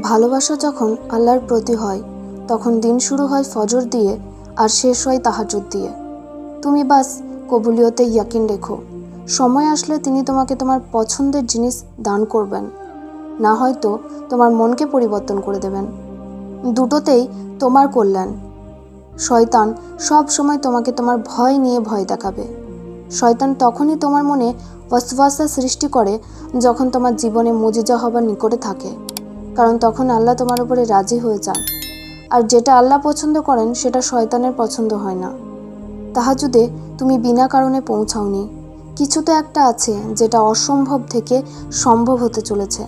ভালোবাসা যখন আল্লাহর প্রতি হয়, তখন দিন শুরু হয় ফজর দিয়ে আর শেষ হয় তাহাজুদ দিয়ে। তুমি বাস কবুলিয়তে ইয়াকিন রেখো। সময় আসলে তিনি তোমাকে তোমার পছন্দের জিনিস দান করবেন। না হয়তো তোমার মনকে পরিবর্তন করে দেবেন। দুটোতেই তোমার কল্যাণ। শয়তান সব সময় তোমাকে তোমার ভয় নিয়ে ভয় দেখাবে। শয়তান তখনই তোমার মনে ওয়াসওয়াসা সৃষ্টি করে যখন তোমার জীবনে মুজিজা হবার নিকটে থাকে। কারণ তখন আল্লাহ তোমার উপরে রাজি হয়ে যান। আর যেটা আল্লাহ পছন্দ করেন, সেটা শয়তানের পছন্দ হয় না। তাহাজুদে তুমি বিনা কারণে পৌঁছাওনি। কিছু তো একটা আছে যেটা অসম্ভব থেকে সম্ভব হতে চলেছে।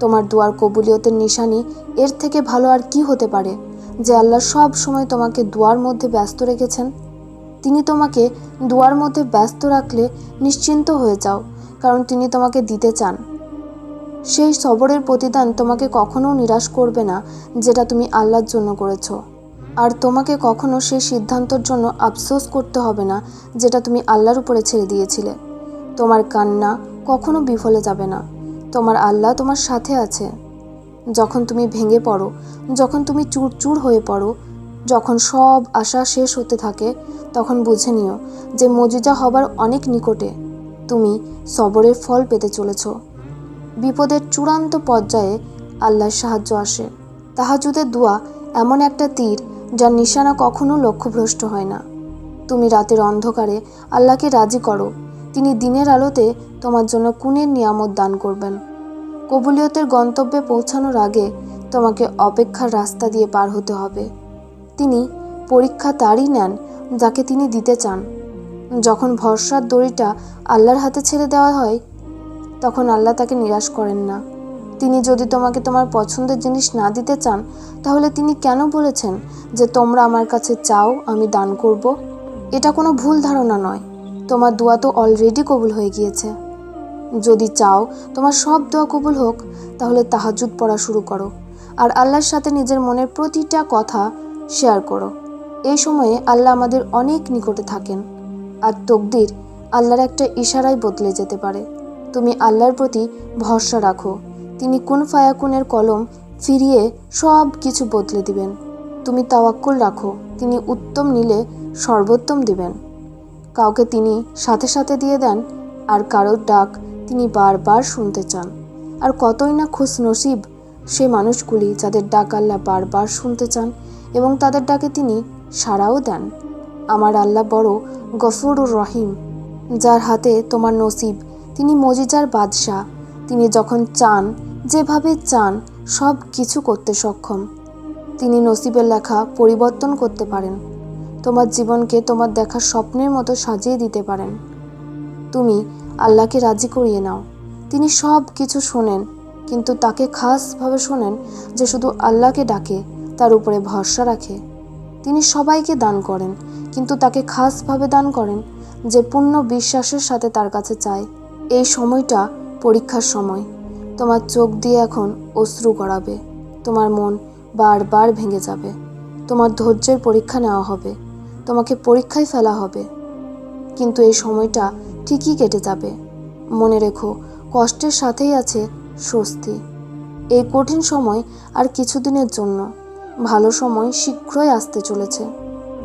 তোমার দুয়ার কবুলিয়তের নিশানি, এর থেকে ভালো আর কি হতে পারে যে আল্লাহ সব সময় তোমাকে দুয়ার মধ্যে ব্যস্ত রেখেছেন? তিনি তোমাকে দুয়ার মধ্যে ব্যস্ত রাখলে নিশ্চিন্ত হয়ে যাও, কারণ তিনি তোমাকে দিতে চান। সেই সবরের প্রতিদান তোমাকে কখনো নিরাশ করবে না, যেটা তুমি আল্লাহর জন্য করেছ। আর তোমাকে কখনো সেই সিদ্ধান্তর জন্য আফসোস করতে হবে না, যেটা তুমি আল্লাহর উপরে ছেড়ে দিয়েছিলে। তোমার কান্না কখনো বিফলে যাবে না। তোমার আল্লাহ তোমার সাথে আছে। যখন তুমি ভেঙে পড়ো, যখন তুমি চুরচুর হয়ে পড়ো, যখন সব আশা শেষ হতে থাকে, তখন বুঝে নিও যে মজিজা হবার অনেক নিকটে তুমি সবরের ফল পেতে চলেছ। বিপদের চূড়ান্ত পর্যায়ে আল্লাহর সাহায্য আসে। তাহাজুদের দোয়া এমন একটা তীর যার নিশানা কখনো লক্ষ্যভ্রষ্ট হয় না। তুমি রাতের অন্ধকারে আল্লাহকে রাজি করো। তিনি দিনের আলোতে তোমার জন্য কুনের নিয়ামত দান করবেন। কবুলিয়তের গন্তব্যে পৌঁছানোর আগে তোমাকে অপেক্ষার রাস্তা দিয়ে পার হতে হবে। তিনি পরীক্ষা তারই নেন যাকে তিনি দিতে চান। যখন ভরসার দড়িটা আল্লাহর হাতে ছেড়ে দেওয়া হয় তখন আল্লাহ তাকে নিরাশ করেন না। তিনি যদি তোমাকে তোমার পছন্দের জিনিস না দিতে চান, তাহলে তিনি কেন বলেছেন যে তোমরা আমার কাছে চাও, আমি দান করব? এটা কোনো ভুল ধারণা নয়। তোমার দোয়া তো অলরেডি কবুল হয়ে গিয়েছে। যদি চাও, তোমার সব দোয়া কবুল হোক, তাহলে তাহাজুদ পড়া শুরু করো। আর আল্লাহর সাথে নিজের মনের প্রতিটা কথা শেয়ার করো। এই সময়ে আল্লাহ আমাদের অনেক নিকটে থাকেন। আর তকদির আল্লাহর একটা ইশারায় বদলে যেতে পারে। তুমি আল্লাহর প্রতি ভরসা রাখো। তিনি কোন ফায়াকুনের কলম ফিরিয়ে সব কিছু বদলে দিবেন। তুমি তাওয়াক্কুল রাখো, তিনি উত্তম নিলে সর্বোত্তম দিবেন। কাউকে তিনি সাথে সাথে দিয়ে দেন, আর কারোর ডাক তিনি বারবার শুনতে চান। আর কতই না খুশ নসিব সে মানুষগুলি যাদের ডাক আল্লাহ বারবার শুনতে চান এবং তাদের ডাকে তিনি সাড়াও দেন। আমার আল্লাহ বড় গফুরুর রহিম, যার হাতে তোমার নসিব তিনি মজিজার বাদশাহ। তিনি যখন চান, যেভাবে চান, সব কিছু করতে সক্ষম। তিনি নসিবের লেখা পরিবর্তন করতে পারেন। তোমার জীবনকে তোমার দেখা স্বপ্নের মতো সাজিয়ে দিতে পারেন। তুমি আল্লাহকে রাজি করিয়ে নাও। তিনি সব কিছু শোনেন, কিন্তু তাকে খাসভাবে শোনেন যে শুধু আল্লাহকে ডাকে, তার উপরে ভরসা রাখে। তিনি সবাইকে দান করেন, কিন্তু তাকে খাসভাবে দান করেন যে পূর্ণ বিশ্বাসের সাথে তার কাছে চায়। এই সময়টা পরীক্ষার সময়। তোমার চোখ দিয়ে এখন অশ্রু গড়াবে। তোমার মন বারবার ভেঙে যাবে। তোমার ধৈর্যের পরীক্ষা নেওয়া হবে। তোমাকে পরীক্ষায় ফেলা হবে। কিন্তু এই সময়টা ঠিকই কেটে যাবে। মনে রেখো, কষ্টের সাথেই আছে স্বস্তি। এই কঠিন সময় আর কিছুদিনের জন্য। ভালো সময় শীঘ্রই আসতে চলেছে।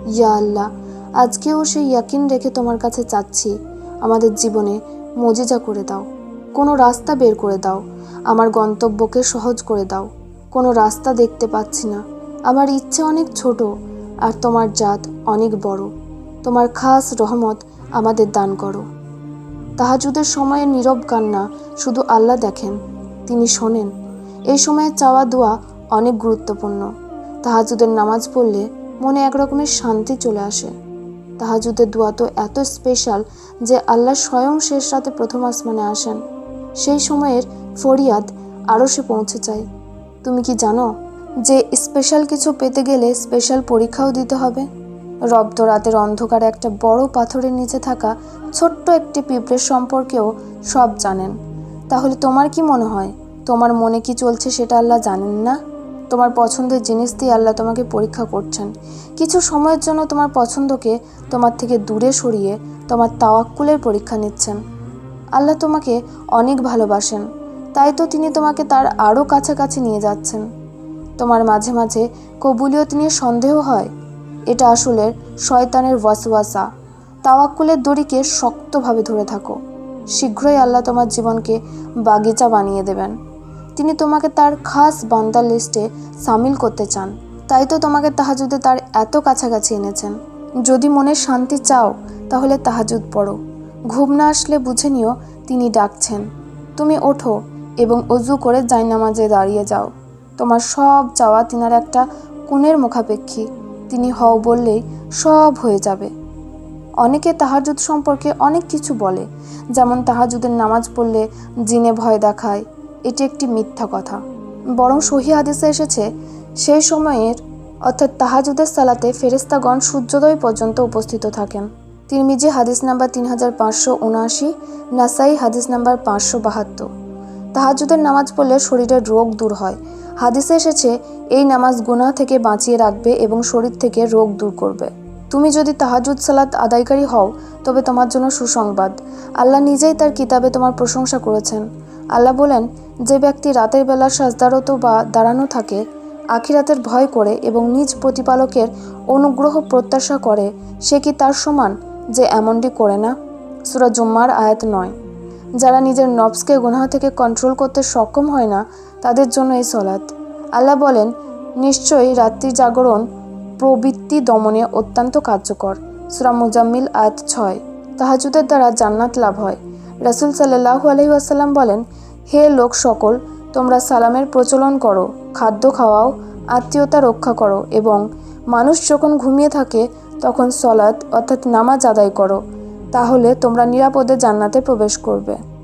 ইয়া আল্লাহ, আজকেও সেই ইয়াকিন রেখে তোমার কাছে চাচ্ছি আমাদের জীবনে মজিজা করে দাও। কোনো রাস্তা বের করে দাও। আমার গন্তব্যকে সহজ করে দাও। কোনো রাস্তা দেখতে পাচ্ছি না। আমার ইচ্ছে অনেক ছোট, আর তোমার জাত অনেক বড়। তোমার খাস রহমত আমাদের দান করো। তাহাজুদের সময়ে নীরব কান্না শুধু আল্লাহ দেখেন, তিনি শোনেন। এই সময়ে চাওয়া দোয়া অনেক গুরুত্বপূর্ণ। তাহাজুদের নামাজ পড়লে মনে একরকমের শান্তি চলে আসে। তাহাজুদের দোয়া তো এত স্পেশাল যে আল্লাহ স্বয়ং শেষ রাতে প্রথম আসমানে আসেন। সেই সময়ের ফরিয়াদ আরও সে পৌঁছে যায় তুমি কি জানো যে স্পেশাল কিছু পেতে গেলে স্পেশাল পরীক্ষাও দিতে হবে? রব্দ রাতের অন্ধকারে একটা বড় পাথরের নিচে থাকা ছোট্ট একটি পিঁপড়ের সম্পর্কেও সব জানেন। তাহলে তোমার কি মনে হয়? তোমার মনে কি চলছে সেটা আল্লাহ জানেন না? তোমার পছন্দের জিনিস দিয়ে আল্লাহ তোমাকে পরীক্ষা করছেন। কিছু সময়ের জন্য তোমার পছন্দকে তোমার থেকে দূরে সরিয়ে তোমার তাওয়াক্কুলের পরীক্ষা নিচ্ছেন। আল্লাহ তোমাকে অনেক ভালোবাসেন। তাই তো তিনি তোমাকে তার আরও কাছাকাছি নিয়ে যাচ্ছেন। তোমার মাঝে মাঝে কবুলিয়ত নিয়ে সন্দেহ হয়। এটা আসলে শয়তানের ওয়াসওয়াসা। তাওয়াক্কুলের দড়িকে শক্তভাবে ধরে থাকো। শীঘ্রই আল্লাহ তোমার জীবনকে বাগিচা বানিয়ে দেবেন। তিনি তোমাকে তার খাস বান্দার লিস্টে সামিল করতে চান। তাই তো তোমাকে তাহাজুদে তার এত কাছাকাছি এনেছেন। যদি মনে শান্তি চাও, তাহলে তাহাজুদ পড়ো। ঘুম না আসলে বুঝে নিও, তিনি ডাকছেন। তুমি ওঠো এবং অজু করে জায়নামাজে দাঁড়িয়ে যাও। তোমার সব চাওয়া তিনার একটা কুনের মুখাপেক্ষী। তিনি হও বললেই সব হয়ে যাবে। অনেকে তাহাজুদ সম্পর্কে অনেক কিছু বলে। যেমন তাহাজুদের নামাজ পড়লে জিনে ভয় দেখায় এটি একটি মিথ্যা কথা। বরং সহি হাদিসে এসেছে সেই সময়ের, অর্থাৎ তাহাজুদের সালাতে ফেরেস্তাগণ সূর্যোদয় পর্যন্ত উপস্থিত থাকেন। তিরমিজি হাদিস নাম্বার তিন হাজার পাঁচশো উনআশি, নাসাই হাদিস নাম্বার পাঁচশো বাহাত্তর। তাহাজুদের নামাজ পড়লে শরীরের রোগ দূর হয়। হাদিসে এসেছে, এই নামাজ গুনাহ থেকে বাঁচিয়ে রাখবে এবং শরীর থেকে রোগ দূর করবে। তুমি যদি তাহাজুদ সালাত আদায়কারী হও, তবে তোমার জন্য সুসংবাদ। আল্লাহ নিজেই তার কিতাবে তোমার প্রশংসা করেছেন। আল্লাহ বলেন যে ব্যক্তি রাতের বেলা সাজদারত বা দাঁড়ানো থাকে, আখিরাতের ভয় করে এবং নিজ প্রতিপালকের অনুগ্রহ প্রত্যাশা করে, সে কি তার সমান যে এমনটি করে না? সুরা জুম্মার আয়াত নয়। যারা নিজের নবসকে গুনাহ থেকে কন্ট্রোল করতে সক্ষম হয় না, তাদের জন্য এই সলাৎ। আল্লাহ বলেন, নিশ্চয়ই রাত্রি জাগরণ প্রবৃত্তি দমনে অত্যন্ত কার্যকর। সুরা মুজাম্মিল আয়াত ছয়। তাহাজুদের দ্বারা জান্নাত লাভ হয়। রাসুল সাল্লাহু আলহি আসাল্লাম বলেন হে লোক সকল, তোমরা সালামের প্রচলন করো, খাদ্য খাওয়াও, আত্মীয়তা রক্ষা করো এবং মানুষ যখন ঘুমিয়ে থাকে, তখন সলাৎ অর্থাৎ নামাজ আদায় করো, তাহলে তোমরা নিরাপদে জান্নাতে প্রবেশ করবে।